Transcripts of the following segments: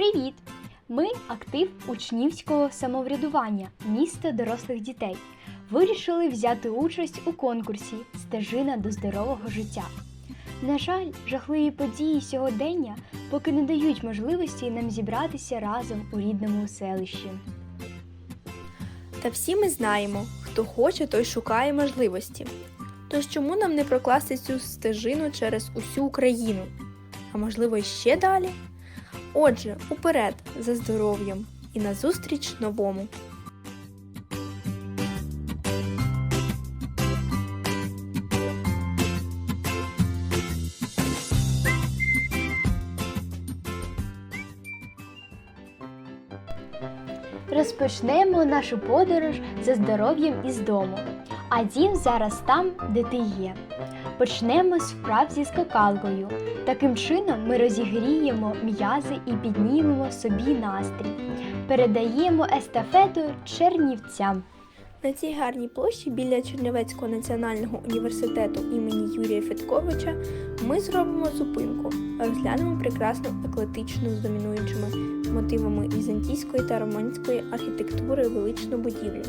Привіт! Ми актив учнівського самоврядування міста дорослих дітей. Вирішили взяти участь у конкурсі Стежина до здорового життя. На жаль, жахливі події сьогодення поки не дають можливості нам зібратися разом у рідному селищі. Та всі ми знаємо, хто хоче, той шукає можливості. Тож чому нам не прокласти цю стежину через усю Україну? А можливо, ще далі? Отже, уперед за здоров'ям і назустріч новому. Розпочнемо нашу подорож за здоров'ям із дому. А дім зараз там, де ти є. Почнемо з вправ. Таким чином ми розігріємо м'язи і піднімемо собі настрій. Передаємо естафету чернівцям. На цій гарній площі біля Чернівецького національного університету імені Юрія Федьковича ми зробимо зупинку, розглянемо прекрасну еклетичну з домінуючими мотивами візантійської та романської архітектури величну будівлю.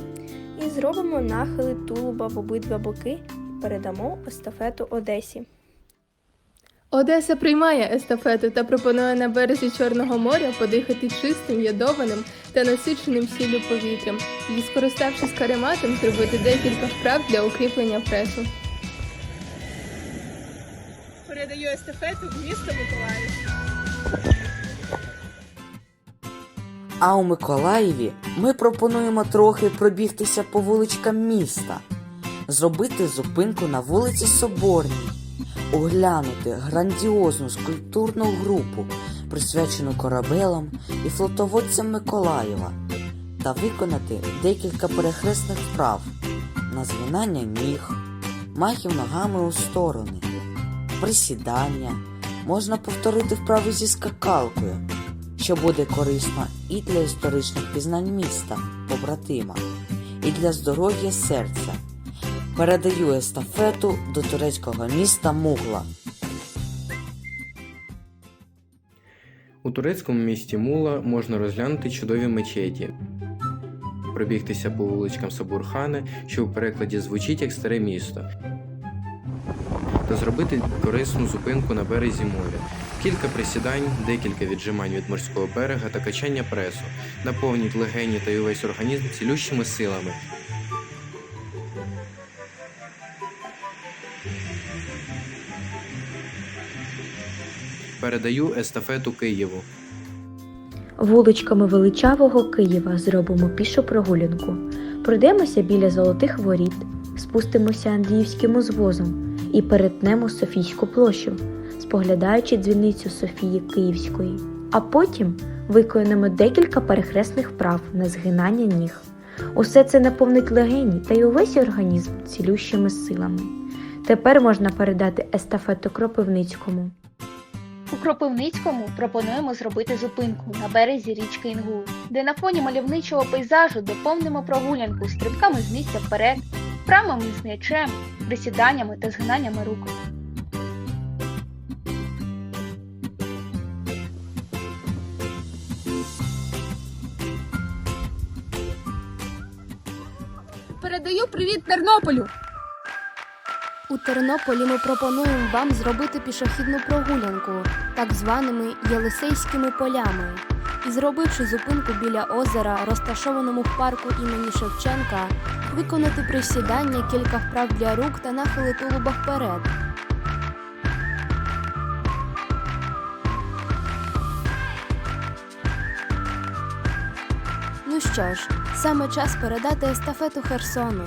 І зробимо нахили тулуба в обидва боки і передамо естафету Одесі. Одеса приймає естафету та пропонує на березі Чорного моря подихати чистим, ядованим та насиченим сіллю повітрям і, скориставшись карематом, зробити декілька вправ для укріплення пресу. Передаю естафету в місто Миколаїв. А у Миколаєві ми пропонуємо трохи пробігтися по вуличкам міста, зробити зупинку на вулиці Соборній, оглянути грандіозну скульптурну групу, присвячену корабелам і флотоводцям Миколаєва, та виконати декілька перехресних вправ на згинання ніг, махів ногами у сторони, присідання. Можна повторити вправи зі скакалкою що буде корисно і для історичних пізнань міста, побратима, і для здоров'я серця. Передаю естафету до турецького міста Мугла. У турецькому місті Мула можна розглянути чудові мечеті, пробігтися по вуличкам Сабурхани, що у перекладі звучить як старе місто, та зробити корисну зупинку на березі моря. Кілька присідань, декілька віджимань від морського берега та качання пресу наповніть легені та й увесь організм цілющими силами. Передаю естафету Києву. Вуличками величавого Києва зробимо пішу прогулянку. Пройдемося біля золотих воріт, спустимося Андріївським узвозом і перетнемо Софійську площу, споглядаючи дзвіницю Софії Київської. А потім виконаємо декілька перехресних вправ на згинання ніг. Усе це наповнить легені та й увесь організм цілющими силами. Тепер можна передати естафету Кропивницькому. У Кропивницькому пропонуємо зробити зупинку на березі річки Інгул, де на фоні мальовничого пейзажу доповнимо прогулянку стрибками з місця вперед, вправами з м'ячем, присіданнями та згинаннями рук. Передаю привіт Тернополю. У Тернополі ми пропонуємо вам зробити пішохідну прогулянку так званими Єлисейськими полями. І зробивши зупинку біля озера, розташованому в парку імені Шевченка, виконати присідання, кілька вправ для рук та нахили тулуба вперед. Ну що ж, саме час передати естафету Херсону.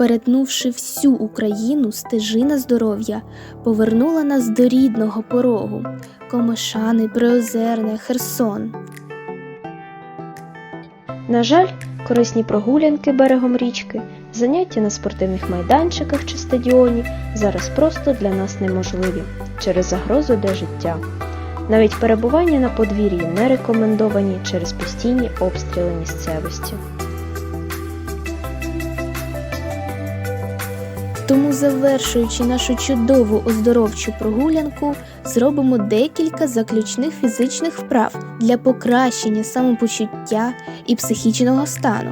Перетнувши всю Україну, стежина здоров'я повернула нас до рідного порогу Комишани, Приозерне, Херсон. На жаль, корисні прогулянки берегом річки, заняття на спортивних майданчиках чи стадіоні зараз просто для нас неможливі через загрозу для життя. Навіть перебування на подвір'ї не рекомендовані через постійні обстріли місцевості. Тому, завершуючи нашу чудову оздоровчу прогулянку, зробимо декілька заключних фізичних вправ для покращення самопочуття і психічного стану.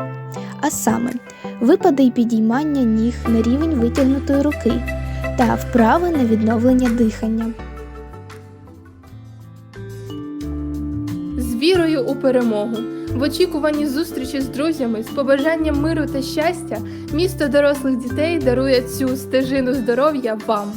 А саме, випади і підіймання ніг на рівень витягнутої руки та вправи на відновлення дихання. з вірою у перемогу. В очікуванні зустрічі з друзями, з побажанням миру та щастя, місто дорослих дітей дарує цю стежину здоров'я вам.